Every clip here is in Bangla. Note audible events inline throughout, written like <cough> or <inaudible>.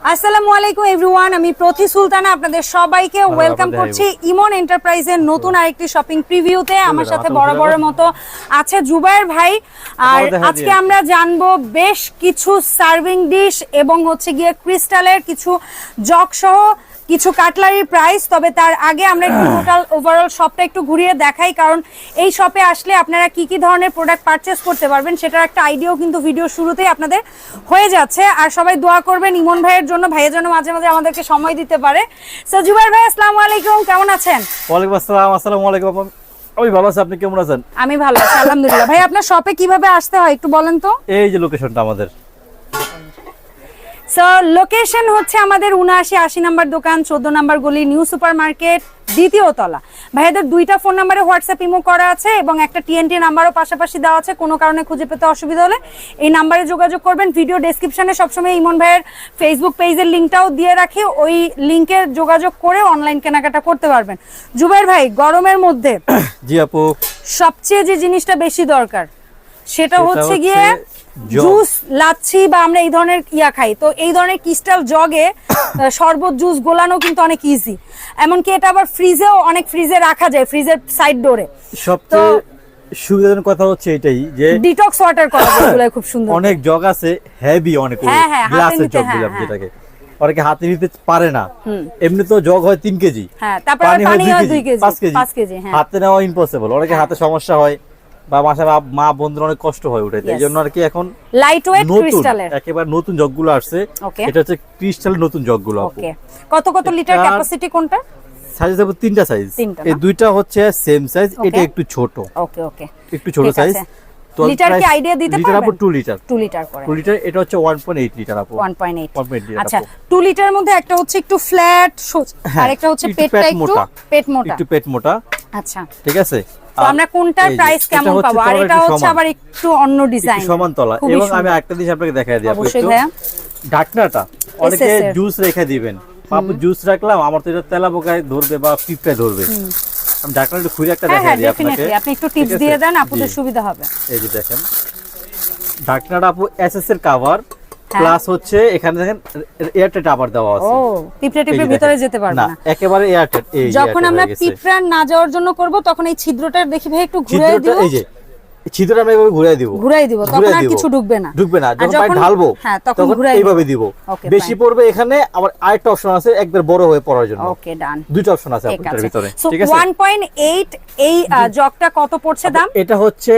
আসসালামু আলাইকুম এভরিওয়ান আমি প্রতি সুলতানা আপনাদের সবাইকে ওয়েলকাম করছি ইমন এন্টারপ্রাইজের নতুন আরেকটি শপিং প্রিভিউতে আমার সাথে বড় বড় মতো আছে জুবায়ের ভাই। আর আজকে আমরা জানব বেশ কিছু সার্ভিং ডিশ এবং হচ্ছে গিয়ে ক্রিস্টালের কিছু জগ সহ। কিছু কাটলারির প্রাইস তবে তার আগে আমরা একটু টোটাল ওভারঅল শপটা একটু ঘুরিয়ে দেখাই কারণ এই শপে আসলে আপনারা কি কি ধরনের প্রোডাক্ট পারচেস করতে পারবেন সেটার একটা আইডিয়াও কিন্তু ভিডিও শুরুতেই আপনাদের হয়ে যাচ্ছে। আর সবাই দোয়া করবেন ইমন ভাইয়ের জন্য ভাইয়ের জন্য মাঝে মাঝে আমাদেরকে সময় দিতে পারে। সো জুবাইর ভাই আসসালামু আলাইকুম কেমন আছেন? ওয়ালাইকুম আসসালাম আসসালামু আলাইকুম। আমি ভালো আছি আপনি কেমন আছেন? আমি ভালো আছি আলহামদুলিল্লাহ। ভাই আপনার শপে কীভাবে আসতে হয় একটু বলেন তো। এই যে লোকেশনটা আমাদের। সো লোকেশন হচ্ছে আমাদের উনআশি আশি নাম্বার দোকান চোদ্দ নাম্বার গলি নিউ সুপার মার্কেট দ্বিতীয় তলা। ভাইয়াদের দুইটা ফোন নাম্বারে হোয়াটসঅ্যাপ ইমো করা আছে এবং একটা টিএনটি নাম্বারও পাশাপাশি দেওয়া আছে কোনো কারণে খুঁজে পেতে অসুবিধা হলে। এই নাম্বারে যোগাযোগ করবেন ভিডিও ডেসক্রিপশনে সবসময় ইমন ভাইয়ের ফেসবুক পেজের লিঙ্কটাও দিয়ে রাখি ওই লিঙ্কে যোগাযোগ করে অনলাইন কেনাকাটা করতে পারবেন। জুবাইর ভাই গরমের মধ্যে <coughs> জি আপু। সবচেয়ে যে জিনিসটা বেশি দরকার? সেটা হচ্ছে গিয়ে জুস লাচ্ছি বা আমরা এই ধরনের ইয়া খাই। তো এই ধরনের ক্রিস্টাল জগে <coughs> শরবত জুস গোলানো কিন্তু অনেক ইজি এমনকি এটা আবার ফ্রিজেও অনেক ফ্রিজে রাখা যায় ফ্রিজের সাইড ডোরে সবচেয়ে সুবিধাজনক কথা হচ্ছে এটাই যে ডিটক্স ওয়াটার করা খুব সুন্দর। অনেক জগ আছে হেভি অনেক হ্যাঁ, হ্যাঁ, গ্লাসের জগ হ্যাঁ, হ্যাঁ। যেটাকে। অনেকে হাতে নিতে পারে না। এমনি তো জগ হয় তিন কেজি। হ্যাঁ তারপর পানি হয় দুই কেজি পাঁচ কেজি। হ্যাঁ। হাতে নেওয়া ইম্পসিবল অনেকে হাতে সমস্যা হয় বা বাসা মা বন্ধুর অনেক কষ্ট হয় উঠে এই জন্য আর কি এখন লাইট ওয়েট ক্রিস্টালের একেবারে নতুন জগগুলো আসছে। এটা হচ্ছে ক্রিস্টালের নতুন জগগুলো ওকে কত কত লিটার ক্যাপাসিটি কোনটা? সাইজ তিনটা সাইজ এই দুইটা হচ্ছে সেম সাইজ এটা একটু ছোট। ওকে ওকে একটু ছোট সাইজ। লিটার কি দিতে লিটার আপু 2 লিটার 2 লিটার করে। 2 লিটার এটা হচ্ছে 1.8 লিটার আপু। 1.8 1.8 লিটার আচ্ছা 2 লিটারের মধ্যে একটা হচ্ছে একটু ফ্ল্যাট আর একটা হচ্ছে পেটটা একটু। পেট মোটা। একটু পেট মোটা। আচ্ছা। ঠিক আছে? আমরা কোনটার প্রাইস কেমন হচ্ছে পাবো? আর এটা হচ্ছে আবার একটু অন্য ডিজাইন একটু সমান তলা। খুবই এবং আমি একটা জিনিস আপনাকে দেখাই দিই। অবশ্যই ভাইয়া। ঢাকনাটা অনেকে জুস রেখে দিবেন। আপু জুস রাখলাম আমার তো এটা তেলা পোকায় ধরবে বা পিঁপড়ে ধরবে। আমি ঢাকনাটা খুলে একটা হ্যাঁ দেখাই হ্যাঁ দিই আপনাকে। আপনি একটু টিপস দিয়ে দেন আপুদের জি। সুবিধা হবে। এই যে দেখেন। ঢাকনাটা আপু এসএস এর কভার। প্লাস হচ্ছে এখানে দেখেন এয়ারটেট আবার দেওয়া আছে ও পিপড়া টেপের। ভিতরে যেতে পারবে না একেবারে এয়ারটেট এই যখন আমরা পিপড়া। না যাওয়ার জন্য করব তখন এই ছিদ্রটা দেখি ভাই একটু ঘুরে দিও এই যে ছিদ্রটা আমরা এইভাবে ঘুরাই দিব। ঘুরাই দিব তখন আর কিছু ঢুকবে না। ঢুকবে না যখন ঢালবো হ্যাঁ তখন ঘুরাই এইভাবে দিব। বেশি পড়বে এখানে আবার আরেকটা অপশন আছে একবার বড় হয়ে পড়ার জন্য। ওকে ডান অপশন আছে আছে। ভিতরে ঠিক আছে? 1.8 এই জগটা কত পড়ছে দাম? এটা হচ্ছে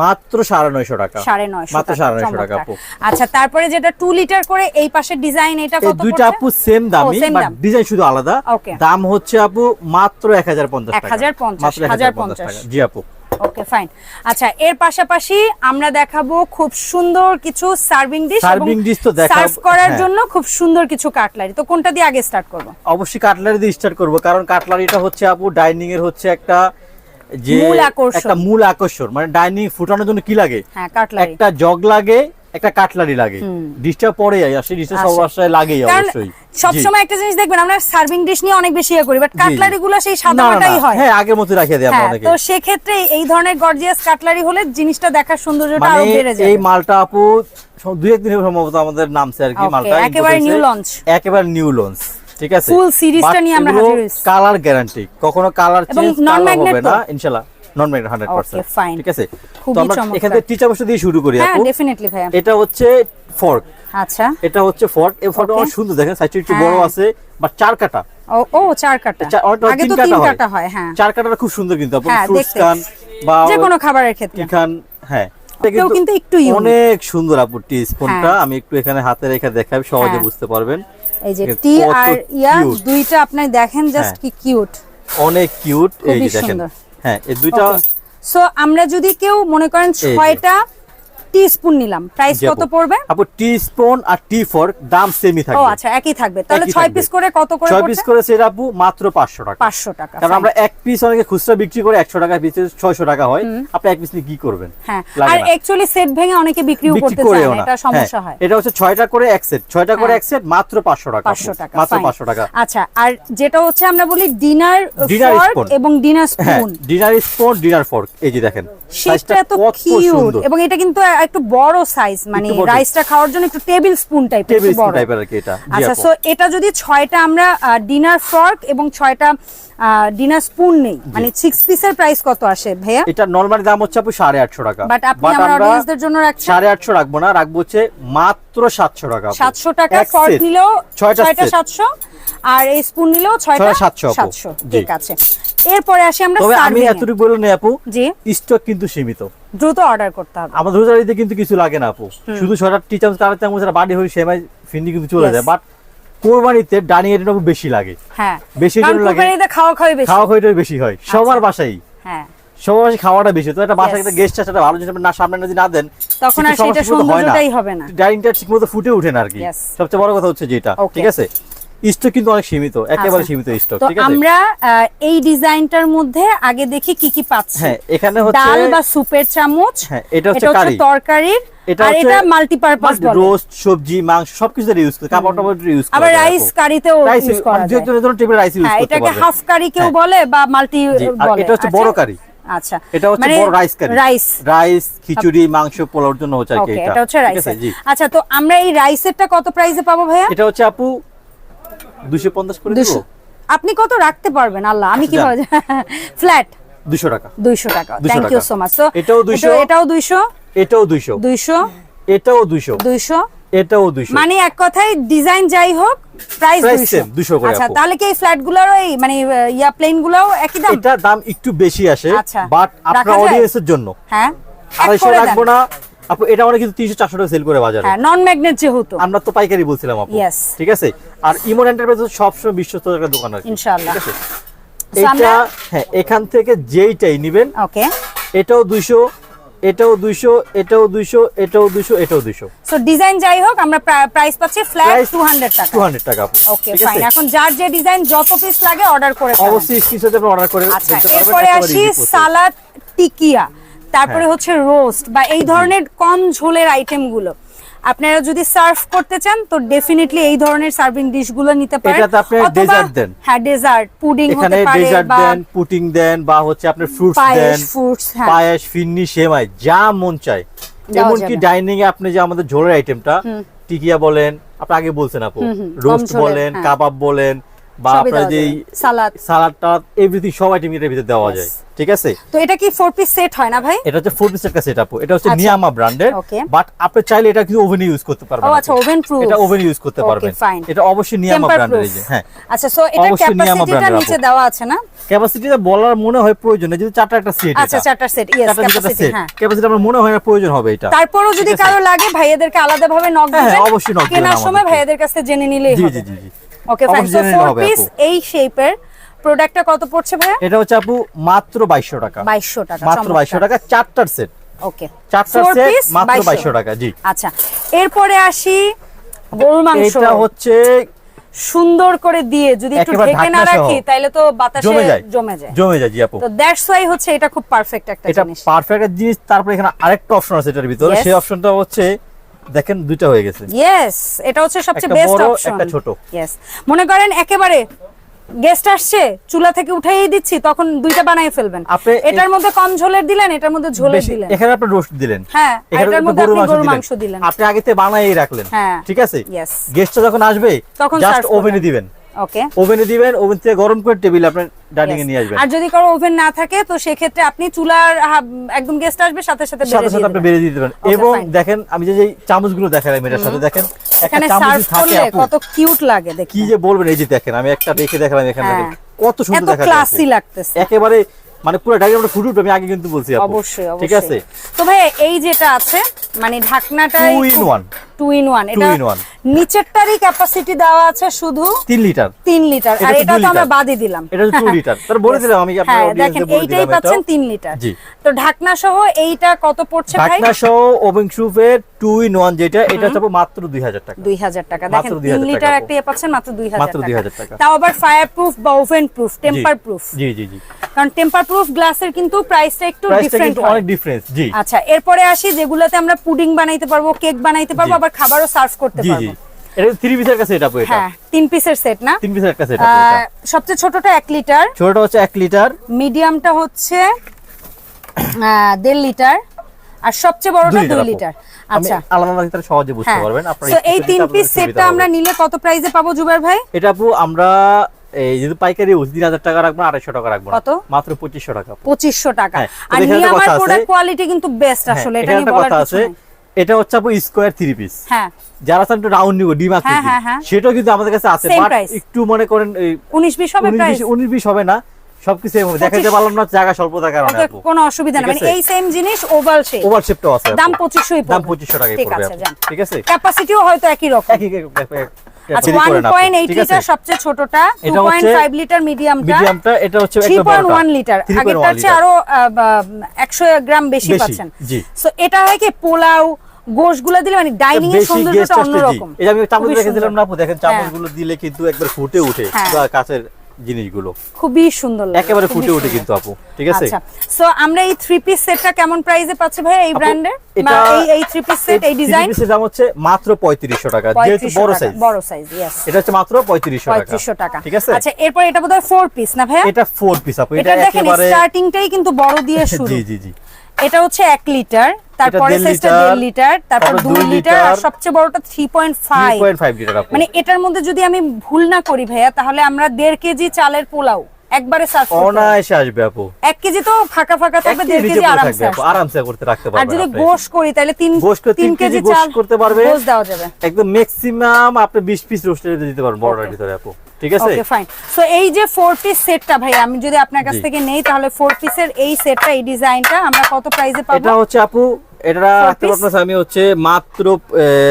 মাত্র সাড়ে নয়শো টাকা। সাড়ে নয়শো মাত্র সাড়ে নয়শো টাকা আপু। আচ্ছা তারপরে যেটা টু লিটার করে এই পাশের ডিজাইন এটা কত দুইটা আপু সেম দামি same বাট দাম। ডিজাইন শুধু আলাদা। দাম হচ্ছে আপু মাত্র এক হাজার পঞ্চাশ টাকা। 1050 1050 টাকা। জি আপু। ওকে ফাইন আচ্ছা এর পাশাপাশি আমরা দেখাবো খুব সুন্দর কিছু সার্ভিং ডিশ সার্ভিং ডিশ তো দেখাবো। সার্ভ করার হ্যাঁ। জন্য খুব সুন্দর কিছু কাটলারি তো কোনটা দিয়ে আগে স্টার্ট করব? অবশ্যই কাটলারি দিয়ে স্টার্ট করব কারণ কাটলারিটা হচ্ছে আপু ডাইনিং এর হচ্ছে একটা যে মূল আকর্ষণ। একটা মূল আকর্ষণ। মানে ডাইনিং ফুটানোর জন্য কি লাগে? হ্যাঁ কাটলারি একটা জগ লাগে একটা কাটলারি লাগে। ডিশটা পরে আসে। ডিশটা লাগেই কারণ অবশ্যই। সব সময় একটা জিনিস দেখবেন আমরা সার্ভিং ডিশ নিয়ে অনেক বেশি ইয়ে করি বাট কাটলারি গুলো সেই সাদাটাই হয়। হ্যাঁ আগের মতো রাখিয়ে দেয় আমরা হ্যাঁ অনেকে। তো সেক্ষেত্রে এই ধরনের গর্জিয়াস কাটলারি হলে জিনিসটা দেখার সৌন্দর্যটা মানে আরও বেড়ে যাবে। এই মালটা আপু দুই একদিন সম্ভবত আমাদের নামছে আর কি মালটা। একেবারে new launch। একেবারে নিউ লঞ্চ ঠিক আছে? ফুল series টা নিয়ে আমরা হাজির হয়েছি। কালার গ্যারান্টি কখনো কালার চেঞ্জ হবে না ইনশাআল্লাহ। নন ম্যাগনেট 100% ঠিক আছে? তো আমরা এখান থেকে টিচার দিয়ে শুরু করি হ্যাঁ ডেফিনেটলি ভাইয়া। এটা হচ্ছে ফর্ক আচ্ছা। এটা হচ্ছে ফর্ক এই ফর্কটা অনেক সুন্দর দেখেন সাইজটা একটু হ্যাঁ। বড় আছে বাট চার কাটা। ও চার কাটা। আগে তো তিন কাটা হয়। হ্যাঁ চার কাটাটা খুব সুন্দর কিন্তু আপনি হ্যাঁ, ফ্রুটস খান বা যে কোনো খাবারের ক্ষেত্রে। খান হ্যাঁ। কিন্তু একটু অনেক সুন্দর আপু টি স্পুনটা হ্যাঁ। আমি একটু এখানে হাতে রেখে দেখাই সহজে হ্যাঁ। বুঝতে পারবেন। এই যে টি আর ইয়া দুইটা আপনি দেখেন জাস্ট হ্যাঁ। কি কিউট অনেক কিউট এই যে দেখেন। হ্যাঁ এই দুইটা সো আমরা যদি কেউ মনে করেন। ছয়টা টি স্পুন নিলাম প্রাইস কত পড়বে? আপু টি স্পুন আর টি ফর্ক দাম সেমই ও আচ্ছা একই থাকবে। তাহলে একই ছয় থাকবে। পিস করে কত করে ছয় পিস করে সেটা আপু মাত্র পাঁচশো টাকা। পাঁচশো টাকা কারণ আমরা এক পিস অনেকে খুচরা বিক্রি করে একশো টাকা পিস ছয়শো টাকা হয়। আপনি এক পিস নিয়ে কি করবেন? হ্যাঁ। আর অ্যাকচুয়ালি সেট ভেঙে অনেকে বিক্রিও করতে চায় না এটা সমস্যা হ্যাঁ, হয় এটা হচ্ছে ছয়টা করে এক সেট ছয়টা করে হ্যাঁ। এক সেট মাত্র পাঁচশো টাকা আপু। পাঁচশো টাকা মাত্র fine। পাঁচশো টাকা। আচ্ছা আর যেটা হচ্ছে আমরা বলি ডিনার ফর্ক এবং ডিনার হ্যাঁ spoon. Dinner spoon dinner fork. এই যে দেখেন এত কত সুন্দর। এবং এটা কিন্তু একটু বড় সাইজ মানে রাইসটা খাওয়ার জন্য একটু টেবিল স্পুন টাইপের টেবিল একটু স্পুন বড়। টাইপের আর কি এটা। আচ্ছা সো এটা যদি ছয়টা আমরা ডিনার ফর্ক এবং ছয়টা ডিনার স্পুন নেই মানে সিক্স পিসের প্রাইস কত আসে ভাইয়া? এটা নরমাল দাম হচ্ছে আপু সাড়ে আটশো টাকা। বাট আপনি আমার অডিয়েন্সদের জন্য রাখছেন? সাড়ে আটশো রাখব না রাখব হচ্ছে মাত্র টাকা আপু। সাতশো টাকা এক ফর্ক set, নিলেও ছয়টা ছয়টা set। সাতশো আর এই স্পুন নিলেও ছয়টা ছয়টা সাতশো আপু। সাতশো। জি। ঠিক আছে। এরপরে আসি আমরা তবে আমি সার্ভিং এতটুকু বলে নেই আপু জি। স্টক কিন্তু সীমিত। দ্রুত অর্ডার করতে হবে। আমাদের রোজারিতে কিন্তু কিছু লাগে না আপু। শুধু ছয়টা টি চামচ বাড়ি হয়ে সেমাই ফিন্দি কিন্তু চলে যায়। বাট কোরবানিতে ডাইনিং এর বেশি লাগে। হ্যাঁ। বেশি লাগে। কোরবানিতে খাওয়া খাওয়াই বেশি। খাওয়া খাওয়াটা বেশি হয়। সবার বাসায়। হ্যাঁ। বাসায় খাওয়াটা বেশি তো একটা. একটা গেস্ট আছে ভালো জিনিস না সামনে যদি না দেন তখন আর সেটা। সৌন্দর্যটাই হবে না। ডাইনিংটা ঠিকমতো ফুটে ওঠে না আর কি। সবচেয়ে বড় কথা হচ্ছে যেটা ঠিক আছে? স্টক কিন্তু অনেক সীমিত একেবারে আচ্ছা। সীমিত স্টক ঠিক আছে? আমরা এই ডিজাইনটার মধ্যে আগে দেখি কি কি পাচ্ছি। হ্যাঁ এখানে হচ্ছে ডাল বা সুপের চামচ হ্যাঁ, এটা হচ্ছে কারি। তরকারির আর এটা মাল্টিপারপাস বলে। রোস্ট সবজি মাংস সবকিছু ইউজ করে ইউজ করে আবার রাইস কারিতেও ইউজ করা যায়। জন্য টেবিল রাইস ইউজ হ্যাঁ করতে এটাকে হাফ কারি কেউ হ্যাঁ। বলে বা মাল্টি বলে। এটা হচ্ছে আচ্ছা। বড় কারি। আচ্ছা। এটা হচ্ছে মানে বড় rice curry rice rice khichuri মাংস পোলাওর জন্য হচ্ছে আর কি এটা। এটা হচ্ছে রাইস আচ্ছা তো আমরা এই রাইসেরটা কত প্রাইসে পাবো ভাইয়া? এটা হচ্ছে আপু 250 করে দিব আপনি কত রাখতে পারবেন? আল্লাহ আমি কি কীভাবে ফ্ল্যাট 200 টাকা। দুইশো টাকা। Thank you so much so এটাও 200 এটাও দুইশো? এটাও 200 দুইশো? এটাও 200 দুইশো? এটাও 200 মানে এক কথায় ডিজাইন যাই হোক প্রাইস Price same, 200 করে আচ্ছা তাহলে কি এই ফ্ল্যাটগুলোর এই মানে ইয়া প্লেন গুলোও একই দাম? এটা দাম একটু বেশি আসে আচ্ছা। বাট আপনার অডিয়েন্সের জন্য। হ্যাঁ? এক আড়াইশো করে দেন। রাখব না। আপু এটা আমরা কিন্তু 300 400 টাকা সেল করে বাজারে। হ্যাঁ নন ম্যাগনেট যেহেতু। আমরা তো পাইকারি বলছিলাম আপু। ঠিক আছে? আর ইমন এন্টারপ্রাইজ সবসময় বিশ্বস্ত একটা দোকান কি। ইনশাআল্লাহ। ঠিক আছে? এটা হ্যাঁ এখান থেকে যেইটাই নিবেন ওকে এটাও 200 এটাও 200 এটাও 200 এটাও 200 এটাও 200 সো ডিজাইন যাই হোক আমরা প্রাইস পাচ্ছি ফ্ল্যাট Price 200 টাকা। 200 টাকা আপু ওকে ফাইন এখন যার যে ডিজাইন যত পিস লাগে অর্ডার করে। অবশ্যই পিস আপনি অর্ডার করে আচ্ছা এরপরে আসি সালাদ টিকিয়া। তারপরে হ্যাঁ। হচ্ছে রোস্ট বা এই ধরনের কম ঝোলের আইটেমগুলো। আপনারা যদি সার্ভ করতে চান তো ডেফিনেটলি এই ধরনের সার্ভিং ডিশগুলো নিতে পারেন এটাতে আপনি ডেজার্ট দেন। হ্যাঁ ডেজার্ট পুডিং হতে পারে ডেজার্ট দেন পুটিং দেন বা হচ্ছে আপনার ফ্রুটস দেন fruits, হ্যাঁ। পায়েস ফিন্নি সেমাই যা মন চায় এমনকি ডাইনিং এ আপনি যে আমাদের ঝোলের আইটেমটা টিকিয়া বলেন আপনি আগে বলছেন আপু রোস্ট বলেন হ্যাঁ। কাবাব বলেন বা আপনার যে সালাদ সালাদ। টালাদ এভরিথিং সব আইটেম এর ভিতরে দেওয়া যায়। ঠিক আছে? তো এটা কি ফোর পিস সেট হয় না ভাই? এটা হচ্ছে ফোর একটা সেটআপ এটা হচ্ছে। নিয়ামা ব্র্যান্ডের বাট আপনি চাইলে এটা কিন্তু ওভেনে ইউজ করতে পারবেন ও আচ্ছা ওভেন প্রুফ এটা ওভেন ইউজ করতে পারবেন। এটা অবশ্যই নিয়ামা ব্র্যান্ডের এই যে হ্যাঁ। আচ্ছা সো এটা ক্যাপাসিটিটা নিচে দেওয়া আছে না? ক্যাপাসিটিটা বলার মনে হয় প্রয়োজন যদি চারটা একটা সেট আচ্ছা চারটা সেট ইয়েস ক্যাপাসিটি হ্যাঁ। ক্যাপাসিটি আমার মনে হয় না প্রয়োজন হবে এটা। তারপরও যদি কারও লাগে ভাইয়াদেরকে আলাদাভাবে নক হ্যাঁ, দিবেন। হ্যাঁ, অবশ্যই knock দিবেন কেনার সময়। ভাইয়াদের কাছে জেনে নিলেই হবে। জি জি জি। Okay fine so four piece এই শেপের প্রোডাক্টটা কত পড়ছে ভাইয়া? এটা হচ্ছে আপু মাত্র 2200 টাকা। 2200 টাকা মাত্র 2200 টাকা চারটার সেট ওকে চারটার সেট মাত্র 2200 টাকা জি। আচ্ছা এরপরে আসি গরুর মাংস। এটা হচ্ছে সুন্দর করে দিয়ে যদি একটু ঢেকে না রাখি তাহলে তো বাতাসে জমে যায়। জমে যায়। জমে যায় জি আপু। তো দ্যাটস ওয়াই হচ্ছে এটা খুব পারফেক্ট একটা জিনিস। এটা পারফেক্ট একটা জিনিস। তারপরে এখানে আরেকটা অপশন আছে এটার ভিতরে। সেই অপশনটা হচ্ছে দেখেন দুইটা হয়ে গেছে। ইয়েস এটা হচ্ছে সবচেয়ে বেস্ট অপশন একটা ছোট। ইয়েস মনে করেন একেবারে গেস্ট আসছে চুলা থেকে উঠাই দিচ্ছি তখন দুইটা বানাই ফেলবেন। আপনি এটার মধ্যে কম ঝোলের দিলেন এটার মধ্যে ঝোলের বেশি দিলেন। এখানে আপনি রোস্ট দিলেন। হ্যাঁ, এটার মধ্যে আপনি মাংস গরুর দিলেন। মাংস দিলেন। আপনি আগেতে থেকে বানাই রাখলেন। হ্যাঁ। ঠিক আছে? ইয়েস গেস্টটা যখন আসবে তখন জাস্ট ওভেনে দিবেন। ওকে ওভেনে দিবেন ওভেন থেকে গরম করে টেবিলে আপনি ডাইনিং এ নিয়ে আসবেন। আর যদি কারও ওভেন না থাকে তো সেক্ষেত্রে আপনি চুলার একদম গেস্ট আসবে সাথে সাথে সাথে সাথে আপনি। বেরিয়ে দিতে পারেন এবং দেখেন আমি যে চামচগুলো দেখালাম এটার সাথে দেখেন একটা এখানে চামচ থাকে কত কিউট লাগে দেখতে। কি যে বলবেন এই যে দেখেন আমি একটা রেখে দেখালাম এখানে হ্যাঁ। কত সুন্দর দেখা ক্লাসি লাগতেছে। একেবারে মানে পুরো ডাইনিং ফুট উঠবে আমি আগে কিন্তু বলছি অবশ্যই অবশ্যই ঠিক আছে? তো ভাই এই যেটা আছে মানে ঢাকনাটা Two in one. Two in one এটা নিচেরটারই ক্যাপাসিটি দেওয়া আছে শুধু লিটার লিটার আর এটা তো আমরা বাদই দিলাম। এটা হচ্ছে 2 লিটার। তাহলে বলে দিলাম আমি হ্যাঁ এইটাই পাচ্ছেন লিটার তো ঢাকনা সহ এইটা কত পড়ছে ভাই? ঢাকনা সহ ওভেন প্রুফের ইন যেটা এটা মাত্র 2000 টাকা। দুই হাজার টাকা। দেখেন 2000 লিটার একটা ইয়ে পাচ্ছেন মাত্র দুই হাজার 2000 টাকা। তাও আবার ফায়ার প্রুফ বা ওভেন প্রুফ টেম্পার প্রুফ জি জি জি। কারণ টেম্পার প্রুফ গ্লাসের কিন্তু প্রাইসটা একটু ডিফারেন্ট অনেক ডিফারেন্স জি। আচ্ছা এরপরে আসি যেগুলোতে আমরা পুডিং বানাইতে পারব কেক বানাইতে পারব আবার খাবারও সার্ভ করতে পারব। এটা থ্রি পিসের কাছে এটা এটা? হ্যাঁ তিন পিসের সেট না? তিন পিসের কাছে এটা আপু আহ, এটা সবচেয়ে ছোটটা এক লিটার ছোটটা হচ্ছে 1 লিটার মিডিয়ামটা হচ্ছে আহ, দেড় লিটার আর সবচেয়ে বড়টা দুই লিটার দুই আপু। লিটার আমি আচ্ছা। আলাদা আলাদা ভিতরে সহজে বুঝতে হ্যাঁ। পারবেন। আপনার তো এই পিস সেটটা আমরা নিলে কত প্রাইসে পাবো জুবাইর ভাই? এটা আপু আমরা এই যদি পাইকারি তিন হাজার টাকা রাখব আড়াইশো টাকা রাখব। কত? মাত্র পঁচিশশো টাকা পঁচিশশো টাকা। হ্যাঁ, আর প্রোডাক্ট কোয়ালিটি কিন্তু বেস্ট হ্যাঁ, আসলে এটা নিয়ে বলার কথা আছে। এটা হচ্ছে আপু স্কোয়ার থ্রি পিস হ্যাঁ। যারা চান একটু রাউন্ড নিব ডিম হ্যাঁ, হ্যাঁ, হ্যাঁ। সেটাও কিন্তু আমাদের কাছে আছে। বাট একটু মনে করেন এই উনিশ বিশ হবে উনিশ প্রাইস বিশ উনিশ বিশ হবে না। সবকিছু পারলাম না জায়গা স্বল্পতার কারণে আপু। কোনো অসুবিধা নেই মানে এই সেম জিনিস ওভাল শেপ ওভার শেপটাও আছে। দাম পঁচিশশোই দাম পঁচিশশো টাকায় পড়বে। ঠিক আছে? ক্যাপাসিটিও হয়তো একই রকম। একই আচ্ছা আছে? লিটার সবচেয়ে ছোটটা টু এটা হচ্ছে ফাইভ লিটার মিডিয়ামটা মিডিয়ামটা এটা হচ্ছে থ্রি একদম পয়েন্ট বড়টা। ওয়ান লিটার আগেরটার চেয়ে আরও একশো গ্রাম বেশি বেশি, পাচ্ছেন। সো এটা হয় কি পোলাও গোশগুলো দিলে মানে ডাইনিং এর সৌন্দর্যটা। অন্যরকম। এই যে আমি চামচ রেখেছিলাম না আপু। দেখেন চামচগুলো দিলে কিন্তু একবার ফুটে উঠে হ্যাঁ। কাছের জিনিসগুলো। খুবই সুন্দর লাগে, একেবারে ফুটে সুন্দর। কিন্তু আপু ঠিক আছে? আচ্ছা সো আমরা এই থ্রি পিস সেটটা কেমন প্রাইসে পাচ্ছি ভাই এই ব্র্যান্ডের এই এই থ্রি পিস সেট এই ডিজাইন পিসের দাম হচ্ছে মাত্র পঁয়ত্রিশশো টাকা যেহেতু বড় সাইজ বড় সাইজ ইয়েস এটা হচ্ছে মাত্র পঁয়ত্রিশশো টাকা পঁয়ত্রিশশো টাকা। ঠিক আছে? আচ্ছা এরপর এটা বোধহয় ফোর পিস না ভাইয়া? এটা ফোর পিস আপু এটা একেবারে স্টার্টিংটাই কিন্তু বড় দিয়ে <laughs> শুরু। জি জি। জি এটা হচ্ছে এক লিটার তারপরে সাইজটা লিটার, দেড় লিটার তারপর তারপর দুই দুই লিটার আর সবচেয়ে বড়টা থ্রি পয়েন্ট ফাইভ 3.5 লিটার আপু মানে এটার মধ্যে যদি আমি ভুল না করি ভাইয়া তাহলে আমরা দেড় কেজি চালের পোলাও একবারে সার্ভ। অনায়াসে আসবে আপু। এক কেজি তো ফাঁকা ফাঁকা থাকবে এক দেড় কেজি কেজি আরামসে আসবে। আরামসে করতে রাখতে পারবে আর যদি গোশ করি তাহলে তিন গোশ করে তিন তিন কেজি কেজি গোশ চাল করতে পারবে। গোশ দেওয়া যাবে। একদম ম্যাক্সিমাম আপনি 20 পিস রোস্টেড দিতে পারবেন বড়টার ভিতরে আপু। ঠিক আছে? ওকে ফাইন সো এই যে ফোর পিস সেটটা ভাই আমি যদি আপনার কাছ থেকে নেই তাহলে ফোর পিসের এই সেটটা এই ডিজাইনটা আমরা কত প্রাইসে পাবো? এটা হচ্ছে আপু এটা রাখতে piece? পারবেন আমি হচ্ছে মাত্র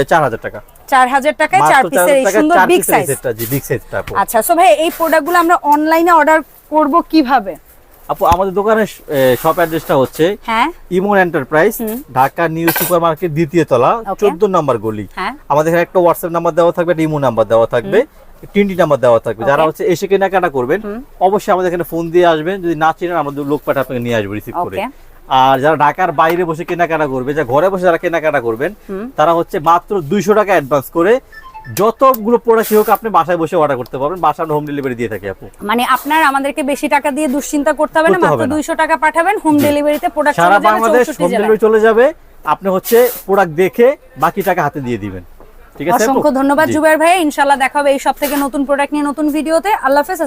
চার হাজার টাকা। চার হাজার টাকায় চার পিসের এই সুন্দর বিগ সাইজ সেটটা জি বিগ সাইজটা আচ্ছা সো ভাই এই প্রোডাক্টগুলো আমরা অনলাইনে অর্ডার করব কীভাবে? আপু আমাদের দোকানের শপ অ্যাড্রেসটা হচ্ছে হ্যাঁ। Emon enterprise Dhaka new super market দ্বিতীয় তলা চোদ্দ নম্বর গলি। হ্যাঁ। আমাদের এখানে একটা হোয়াটসঅ্যাপ নাম্বার দেওয়া থাকবে একটা ইমো নাম্বার দেওয়া থাকবে তিনটি নাম্বার দেওয়া থাকবে। যারা হচ্ছে এসে কেনাকাটা করবেন অবশ্যই আমাদের এখানে ফোন দিয়ে আসবেন। যদি না চিনেন আমাদের লোক পাঠা আপনাকে নিয়ে আসবে রিসিভ করে. আর যারা ঢাকার বাইরে বসে কেনাকাটা করবে যা ঘরে বসে যারা কেনাকাটা করবেন তারা হচ্ছে মাত্র দুইশো টাকা অ্যাডভান্স করে যতগুলো প্রোডাক্ট হোক আপনি বাসায় বসে অর্ডার করতে পারবেন। বাসা হোম ডেলিভারি দিয়ে থাকি আপু। মানে আপনার আমাদেরকে বেশি টাকা দিয়ে দুশ্চিন্তা করতে হবে না মাত্র হবে না। দুইশো টাকা পাঠাবেন হোম ডেলিভারিতে প্রোডাক্ট সারা চলে যাবে বাংলাদেশ হোম ডেলিভারি চলে যাবে আপনি হচ্ছে প্রোডাক্ট দেখে বাকি টাকা হাতে দিয়ে দিবেন। ঠিক আছে? অসংখ্য ধন্যবাদ জি। জুবাইর ভাই ইনশাল্লাহ দেখা হবে এই সব থেকে নতুন প্রোডাক্ট নিয়ে নতুন ভিডিওতে আল্লাহ হাফেজ